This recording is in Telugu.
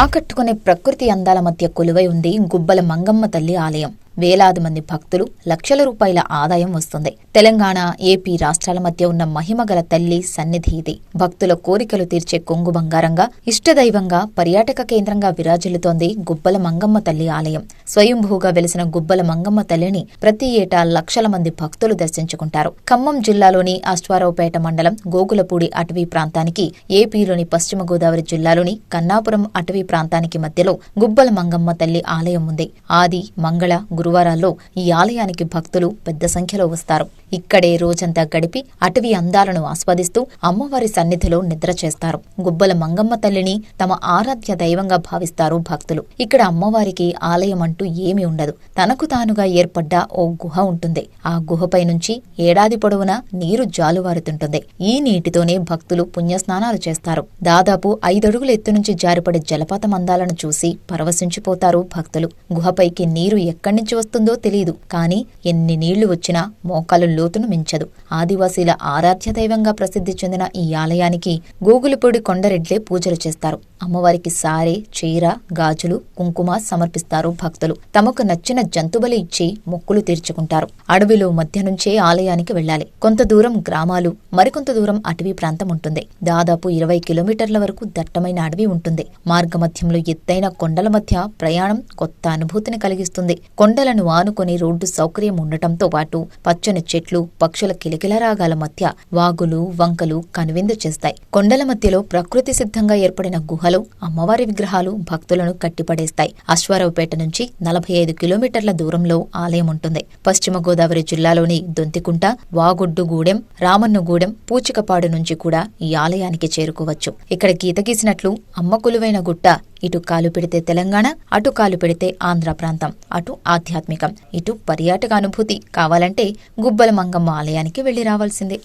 ఆకట్టుకునే ప్రకృతి అందాల మధ్య కొలువై ఉంది గుబ్బల మంగమ్మ తల్లి ఆలయం. వేలాది మంది భక్తులు లక్షల రూపాయల ఆదాయం వస్తుంది. తెలంగాణ ఏపీ రాష్ట్రాల మధ్య ఉన్న మహిమగల తల్లి సన్నిధి ఇది. భక్తుల కోరికలు తీర్చే కొంగు బంగారంగా ఇష్టదైవంగా పర్యాటక కేంద్రంగా విరాజిల్లుతోంది గుబ్బల మంగమ్మ తల్లి ఆలయం. స్వయంభూగా వెలిసిన గుబ్బల మంగమ్మ తల్లిని ప్రతి ఏటా లక్షల మంది భక్తులు దర్శించుకుంటారు. ఖమ్మం జిల్లాలోని అశ్వారావుపేట మండలం గోగులపూడి అటవీ ప్రాంతానికి ఏపీలోని పశ్చిమ గోదావరి జిల్లాలోని కన్నాపురం అటవీ ప్రాంతానికి మధ్యలో గుబ్బల మంగమ్మ తల్లి ఆలయం ఉంది. ఆది మంగళ గురు గురువారాల్లో ఈ ఆలయానికి భక్తులు పెద్ద సంఖ్యలో వస్తారు. ఇక్కడే రోజంతా గడిపి అటవీ అందాలను ఆస్వాదిస్తూ అమ్మవారి సన్నిధిలో నిద్ర చేస్తారు. గుబ్బల మంగమ్మ తల్లిని తమ ఆరాధ్య దైవంగా భావిస్తారు భక్తులు. ఇక్కడ అమ్మవారికి ఆలయం అంటూ ఏమీ ఉండదు. తనకు తానుగా ఏర్పడ్డ ఓ గుహ ఉంటుంది. ఆ గుహపై నుంచి ఏడాది పొడవునా నీరు జాలువారుతుంటుంది. ఈ నీటితోనే భక్తులు పుణ్యస్నానాలు చేస్తారు. దాదాపు ఐదడుగుల ఎత్తు నుంచి జారిపడే జలపాతం అందాలను చూసి పరవశించిపోతారు భక్తులు. గుహపైకి నీరు ఎక్కడి నుంచి వస్తుందో తెలియదు కానీ ఎన్ని నీళ్ళు వచ్చినా మోకాలు లోతును మించదు. ఆదివాసీల ఆరాధ్య దైవంగా ప్రసిద్ధి చెందిన ఈ ఆలయానికి గోగులపూడి కొండరెడ్లే పూజలు చేస్తారు. అమ్మవారికి సారే చీర గాజులు కుంకుమ సమర్పిస్తారు భక్తులు. తమకు నచ్చిన జంతుబలి ఇచ్చి మొక్కులు తీర్చుకుంటారు. అడవిలో మధ్య నుంచే ఆలయానికి వెళ్ళాలి. కొంత దూరం గ్రామాలు మరికొంత దూరం అటవీ ప్రాంతం ఉంటుంది. దాదాపు ఇరవై కిలోమీటర్ల వరకు దట్టమైన అడవి ఉంటుంది. మార్గమధ్యంలో ఎత్తైన కొండల మధ్య ప్రయాణం కొత్త అనుభూతిని కలిగిస్తుంది. కొండలను ఆనుకొని రోడ్డు సౌకర్యం ఉండటంతో పాటు పచ్చని చెట్లు పక్షుల కిలకిలరాగాల మధ్య వాగులు వంకలు కనువిందు చేస్తాయి. కొండల మధ్యలో ప్రకృతి సిద్ధంగా ఏర్పడిన గుహ గుహలో అమ్మవారి విగ్రహాలు భక్తులను కట్టిపడేస్తాయి. అశ్వారావుపేట నుంచి నలభై ఐదు కిలోమీటర్ల దూరంలో ఆలయం ఉంటుంది. పశ్చిమ గోదావరి జిల్లాలోని దొంతికుంట వాగుడ్డుగూడెం రామన్నగూడెం పూచికపాడు నుంచి కూడా ఈ ఆలయానికి చేరుకోవచ్చు. ఇక్కడ గీత గీసినట్లు అమ్మ కొలువైన గుట్ట ఇటు కాలు పెడితే తెలంగాణ అటు కాలు పెడితే ఆంధ్ర ప్రాంతం. అటు ఆధ్యాత్మికం ఇటు పర్యాటక అనుభూతి కావాలంటే గుబ్బల మంగమ్మ ఆలయానికి వెళ్ళి రావాల్సిందే.